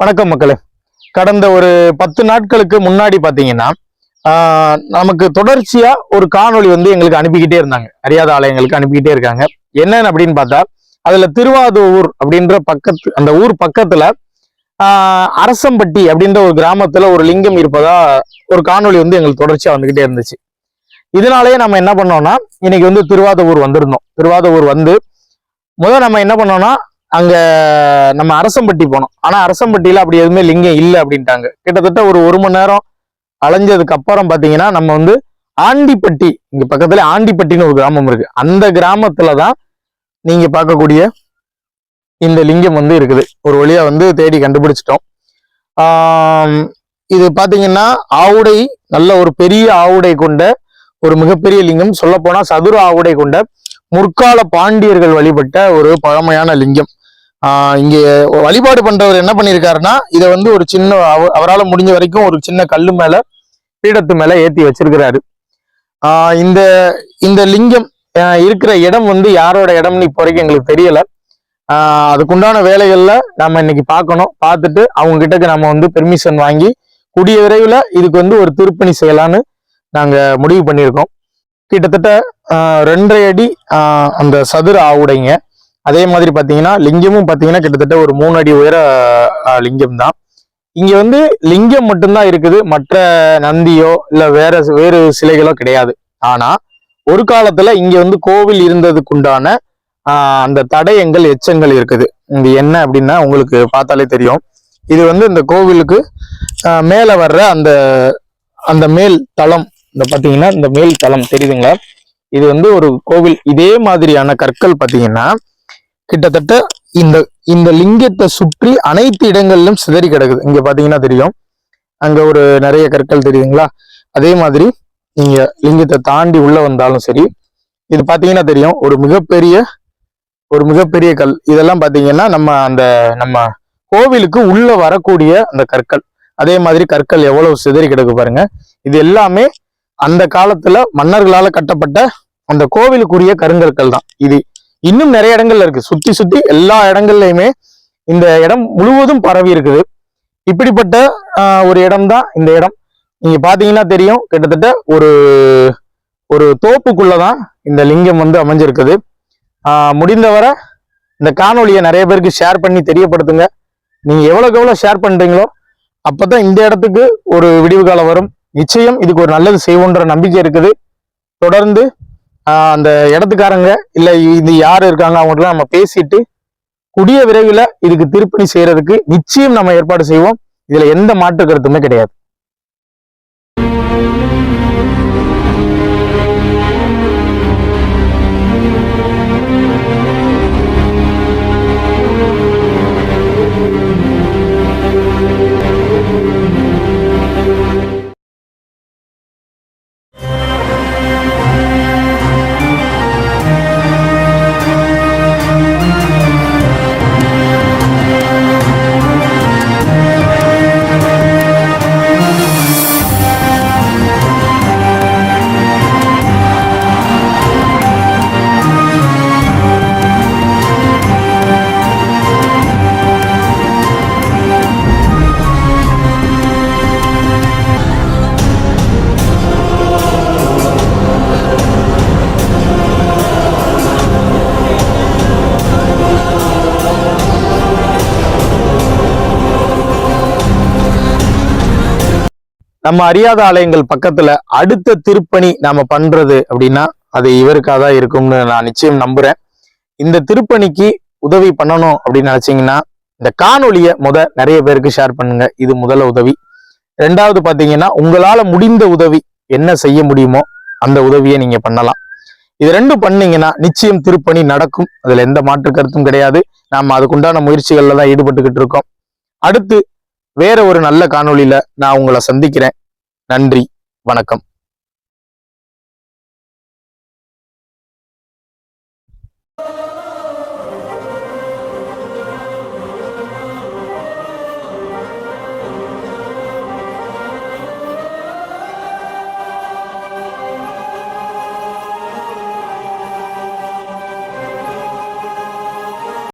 வணக்கம் மக்களே. கடந்த ஒரு பத்து நாட்களுக்கு முன்னாடி பார்த்தீங்கன்னா நமக்கு தொடர்ச்சியாக ஒரு காணொளி வந்து எங்களுக்கு அனுப்பிக்கிட்டே இருந்தாங்க. அறியாத ஆலயங்களுக்கு அனுப்பிக்கிட்டே இருக்காங்க. என்னன்னு அப்படின்னு பார்த்தா அதில் திருவாதூர் அப்படின்ற பக்கத்து அந்த ஊர் பக்கத்தில் அரசம்பட்டி அப்படின்ற ஒரு கிராமத்தில் ஒரு லிங்கம் இருப்பதா ஒரு காணொளி வந்து எங்களுக்கு தொடர்ச்சியாக வந்துக்கிட்டே இருந்துச்சு. இதனாலேயே நம்ம என்ன பண்ணோம்னா இன்னைக்கு வந்து திருவாதூர் வந்திருந்தோம். திருவாதூர் வந்து முதல் நம்ம என்ன பண்ணோம்னா அங்க நம்ம அரசம்பட்டி போனோம். ஆனா அரசம்பட்டியில அப்படி எதுவுமே லிங்கம் இல்லை அப்படின்ட்டாங்க. கிட்டத்தட்ட ஒரு ஒரு மணி நேரம் அலைஞ்சதுக்கு அப்புறம் பாத்தீங்கன்னா நம்ம வந்து ஆண்டிப்பட்டி இங்க பக்கத்துல ஆண்டிப்பட்டின்னு ஒரு கிராமம் இருக்கு. அந்த கிராமத்தில் தான் நீங்க பார்க்கக்கூடிய இந்த லிங்கம் வந்து இருக்குது. ஒரு வழியா வந்து தேடி கண்டுபிடிச்சிட்டோம். இது பாத்தீங்கன்னா ஆவுடை நல்ல ஒரு பெரிய ஆவுடை கொண்ட ஒரு மிகப்பெரிய லிங்கம். சொல்ல போனா சதுர ஆவுடை கொண்ட முற்கால பாண்டியர்கள் வழிபட்ட ஒரு பழமையான லிங்கம். இங்கே வழிபாடு பண்றவர் என்ன பண்ணியிருக்காருன்னா இதை வந்து ஒரு சின்ன அவரால் முடிஞ்ச வரைக்கும் ஒரு சின்ன கல்லு மேல பீடத்து மேல ஏத்தி வச்சிருக்கிறாரு. இந்த இந்த லிங்கம் இருக்கிற இடம் வந்து யாரோட இடம்னு இப்போ வரைக்கும் எங்களுக்கு தெரியல. அதுக்குண்டான வேலைகள்ல நம்ம இன்னைக்கு பார்க்கணும். பார்த்துட்டு அவங்க கிட்டக்கு நம்ம வந்து பெர்மிஷன் வாங்கி கூடிய விரைவில் இதுக்கு வந்து ஒரு திருப்பணி செய்யலான்னு நாங்கள் முடிவு பண்ணியிருக்கோம். கிட்டத்தட்ட ரெண்டரை அடி அந்த சதுர ஆவுடைங்க. அதே மாதிரி பார்த்தீங்கன்னா லிங்கமும் பார்த்தீங்கன்னா கிட்டத்தட்ட ஒரு மூணு அடி உயர லிங்கம் தான். இங்கே வந்து லிங்கம் மட்டும்தான் இருக்குது. மற்ற நந்தியோ இல்லை வேற வேறு சிலைகளோ கிடையாது. ஆனால் ஒரு காலத்தில் இங்கே வந்து கோவில் இருந்ததுக்குண்டான அந்த தடயங்கள் எச்சங்கள் இருக்குது. இது என்ன அப்படின்னா உங்களுக்கு பார்த்தாலே தெரியும். இது வந்து இந்த கோவிலுக்கு மேலே வர்ற அந்த அந்த மேல் தளம். இந்த பார்த்தீங்கன்னா இந்த மேல் தளம் தெரியுதுங்களா? இது வந்து ஒரு கோவில். இதே மாதிரியான கற்கள் பார்த்தீங்கன்னா கிட்டத்தட்ட இந்த இந்த லிங்கத்தை சுற்றி அனைத்து இடங்களிலும் சிதறி கிடக்குது. இங்க பாத்தீங்கன்னா தெரியும். அங்க ஒரு நிறைய கற்கள் தெரியுதுங்களா? அதே மாதிரி நீங்க லிங்கத்தை தாண்டி உள்ள வந்தாலும் சரி இது பாத்தீங்கன்னா தெரியும். ஒரு மிகப்பெரிய ஒரு மிகப்பெரிய கல். இதெல்லாம் பாத்தீங்கன்னா நம்ம அந்த நம்ம கோவிலுக்கு உள்ள வரக்கூடிய அந்த கற்கள். அதே மாதிரி கற்கள் எவ்வளவு சிதறி கிடக்கு பாருங்க. இது எல்லாமே அந்த காலத்துல மன்னர்களால கட்டப்பட்ட அந்த கோவிலுக்குரிய கருங்கற்கள் தான் இது இன்னும் நிறைய இடங்கள்ல இருக்கு. சுத்தி சுத்தி எல்லா இடங்கள்லயுமே இந்த இடம் முழுவதும் பரவி இருக்குது. இப்படிப்பட்ட ஒரு இடம் தான் இந்த இடம். நீங்க பாத்தீங்கன்னா தெரியும் கிட்டத்தட்ட ஒரு ஒரு தோப்புக்குள்ளதான் இந்த லிங்கம் வந்து அமைஞ்சிருக்குது. முடிந்தவரை இந்த காணொலியை நிறைய பேருக்கு ஷேர் பண்ணி தெரியப்படுத்துங்க. நீங்க எவ்வளவுக்கு எவ்வளவு ஷேர் பண்றீங்களோ அப்பதான் இந்த இடத்துக்கு ஒரு விடிவு காலம் வரும். நிச்சயம் இதுக்கு ஒரு நல்லது செய்வோன்ற நம்பிக்கை இருக்குது. தொடர்ந்து அந்த இடத்துக்காரங்க இல்ல இது யாரு இருக்காங்க அவங்கள்ட்ட நம்ம பேசிட்டு கூடிய விரைவில் இதுக்கு திருப்பணி செய்யறதுக்கு நிச்சயம் நம்ம ஏற்பாடு செய்வோம். இதுல எந்த மாற்று கருத்துமே கிடையாது. நம்ம அறியாத ஆலயங்கள் பக்கத்துல அடுத்த திருப்பணி நாம பண்றது அப்படின்னா அது இவருக்காக தான் இருக்கும்னு நான் நிச்சயம் நம்புறேன். இந்த திருப்பணிக்கு உதவி பண்ணணும் அப்படின்னு நினைச்சீங்கன்னா இந்த காணொலிய முத நிறைய பேருக்கு ஷேர் பண்ணுங்க. இது முதல்ல உதவி. ரெண்டாவது பாத்தீங்கன்னா உங்களால முடிந்த உதவி என்ன செய்ய முடியுமோ அந்த உதவியை நீங்க பண்ணலாம். இது ரெண்டும் பண்ணீங்கன்னா நிச்சயம் திருப்பணி நடக்கும். அதுல எந்த மாற்று கருத்தும் கிடையாது. நாம அதுக்குண்டான முயற்சிகள்ல தான் ஈடுபட்டுக்கிட்டு இருக்கோம். அடுத்து வேற ஒரு நல்ல காணொளியில நான் உங்களை சந்திக்கிறேன். நன்றி. வணக்கம்.